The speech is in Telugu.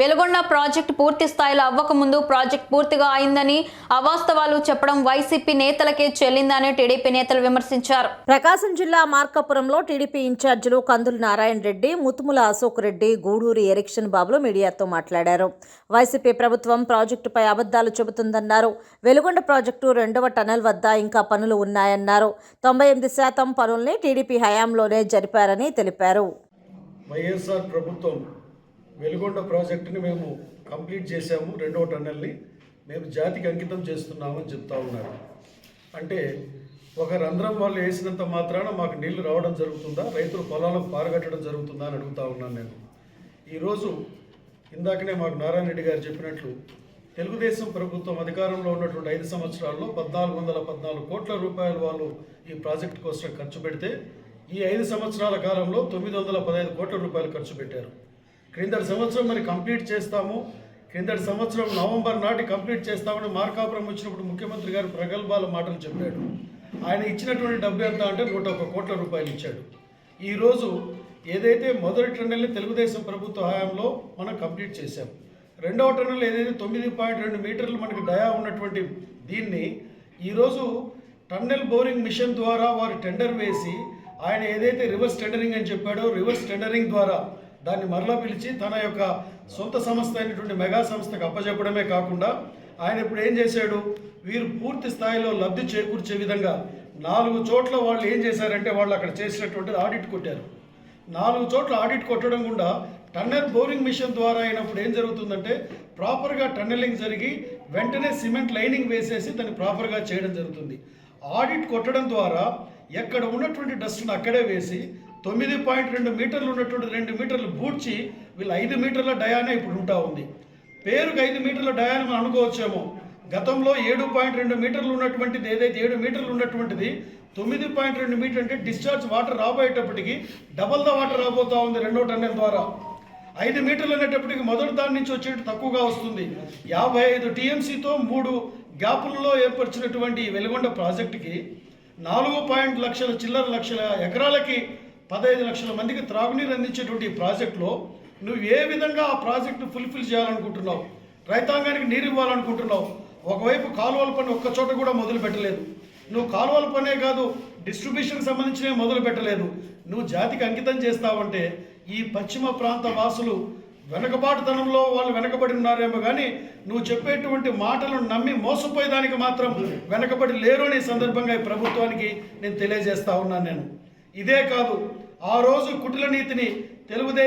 వెలుగొండ ప్రాజెక్టు పూర్తి స్థాయిలో అవ్వకముందు ప్రాజెక్ట్ పూర్తిగా అయిందని అవాస్తవాలు చెప్పడం వైసీపీ నేతలకే చెల్లిందని టీడీపీ నేతలు విమర్శించారు. ప్రకాశం జిల్లా మార్కాపురంలో టీడీపీ ఇన్ఛార్జీలు కందులు నారాయణ రెడ్డి ముతుముల అశోక్ రెడ్డి గూడూరి ఎరిక్షన్ బాబులు మీడియాతో మాట్లాడారు. వైసీపీ ప్రభుత్వం ప్రాజెక్టుపై అబద్ధాలు చెబుతుందన్నారు. వెలుగొండ ప్రాజెక్టు రెండవ టనల్ వద్ద ఇంకా పనులు ఉన్నాయన్నారు. తొంభై ఎనిమిది శాతం పనుల్ని టీడీపీ హయాంలోనే జరిపారని తెలిపారు. వైఎస్ఆర్ ప్రభుత్వం వెలుగొండ ప్రాజెక్టుని మేము కంప్లీట్ చేశాము రెండవ టన్నెల్ని. మేము జాతికి అంకితం చేస్తున్నామని చెప్తా ఉన్నారు. అంటే ఒక రంధ్రం వాళ్ళు వేసినంత మాత్రాన మాకు నీళ్ళు రావడం జరుగుతుందా? రైతులు పొలాలకు పారగట్టడం జరుగుతుందా అని అడుగుతా ఉన్నాను నేను. ఈరోజు ఇందాకనే మాకు నారాయణ రెడ్డి గారు చెప్పినట్లు తెలుగుదేశం ప్రభుత్వం అధికారంలో ఉన్నటువంటి ఐదు సంవత్సరాల్లో పద్నాలుగు వందల పద్నాలుగు కోట్ల రూపాయలు వాళ్ళు ఈ ప్రాజెక్టు కోసం ఖర్చు పెడితే ఈ ఐదు సంవత్సరాల కాలంలో తొమ్మిది వందల పదహైదు కోట్ల రూపాయలు ఖర్చు పెట్టారు. క్రిందటి సంవత్సరం మరి కంప్లీట్ చేస్తాము. క్రిందటి సంవత్సరం నవంబర్ నాటి కంప్లీట్ చేస్తామని మార్కాపురం వచ్చినప్పుడు ముఖ్యమంత్రి గారు ప్రగల్భాల మాటలు చెప్పాడు. ఆయన ఇచ్చినటువంటి డబ్బు ఎంత అంటే నూట ఒక కోట్ల రూపాయలు ఇచ్చాడు. ఈరోజు ఏదైతే మొదటి టన్నెల్ని తెలుగుదేశం ప్రభుత్వ హయాంలో మనం కంప్లీట్ చేశాం. రెండవ టన్నెల్ ఏదైతే తొమ్మిది పాయింట్ రెండు మీటర్లు మనకి డయా ఉన్నటువంటి దీన్ని ఈరోజు టన్నెల్ బోరింగ్ మిషన్ ద్వారా వారు టెండర్ వేసి ఆయన ఏదైతే రివర్స్ టెండరింగ్ అని చెప్పాడో రివర్స్ టెండరింగ్ ద్వారా దాన్ని మరలా పిలిచి తన యొక్క సొంత సంస్థ అయినటువంటి మెగా సంస్థకు అప్పచెప్పడమే కాకుండా ఆయన ఇప్పుడు ఏం చేశాడు? వీరు పూర్తి స్థాయిలో లబ్ధి చేకూర్చే విధంగా నాలుగు చోట్ల వాళ్ళు ఏం చేశారంటే వాళ్ళు అక్కడ చేసినటువంటిది ఆడిట్ కొట్టారు. నాలుగు చోట్ల ఆడిట్ కొట్టడం కూడా టన్నెల్ బోరింగ్ మిషన్ ద్వారా అయినప్పుడు ఏం జరుగుతుందంటే ప్రాపర్గా టన్నెలింగ్ జరిగి వెంటనే సిమెంట్ లైనింగ్ వేసేసి దాన్ని ప్రాపర్గా చేయడం జరుగుతుంది. ఆడిట్ కొట్టడం ద్వారా ఎక్కడ ఉన్నటువంటి డస్ట్ను అక్కడే వేసి తొమ్మిది పాయింట్ రెండు మీటర్లు ఉన్నటువంటి రెండు మీటర్లు బూడ్చి వీళ్ళు ఐదు మీటర్ల డయానే ఇప్పుడు ఉంటా ఉంది. పేరుకు ఐదు మీటర్ల డయాని మనం అనుకోవచ్చేమో. గతంలో ఏడు పాయింట్ రెండు మీటర్లు ఉన్నటువంటిది ఏదైతే ఏడు మీటర్లు ఉన్నటువంటిది తొమ్మిది పాయింట్ రెండు మీటర్ అంటే డిశ్చార్జ్ వాటర్ రాబోయేటప్పటికి డబల్ ద వాటర్ రాబోతా ఉంది రెండో టన్నెల ద్వారా. ఐదు మీటర్లు అనేటప్పటికి మొదటి దాని నుంచి వచ్చేట్టు తక్కువగా వస్తుంది. యాభై ఐదు టీఎంసీతో మూడు గ్యాపుల్లో ఏర్పరిచినటువంటి ఈ వెలుగొండ ప్రాజెక్టుకి నాలుగు పాయింట్ లక్షల చిల్లర లక్షల ఎకరాలకి పదహైదు లక్షల మందికి త్రాగునీరు అందించేటువంటి ఈ ప్రాజెక్టులో నువ్వు ఏ విధంగా ఆ ప్రాజెక్టు ఫుల్ఫిల్ చేయాలనుకుంటున్నావు? రైతాంగానికి నీరు ఇవ్వాలనుకుంటున్నావు? ఒకవైపు కాలువల పని ఒక్క చోట కూడా మొదలు పెట్టలేదు. నువ్వు కాలువల పనే కాదు డిస్ట్రిబ్యూషన్కి సంబంధించినవి మొదలు పెట్టలేదు. నువ్వు జాతికి అంకితం చేస్తావంటే ఈ పశ్చిమ ప్రాంత వాసులు వెనకబాటుతనంలో వాళ్ళు వెనకబడి ఉన్నారేమో కానీ నువ్వు చెప్పేటువంటి మాటలను నమ్మి మోసపోయేదానికి మాత్రం వెనకబడి లేరు అనే సందర్భంగా ఈ ప్రభుత్వానికి నేను తెలియజేస్తా ఉన్నాను నేను. ఇదే కాదు ఆ రోజు కుటిల నీతిని తెలుగుదేశం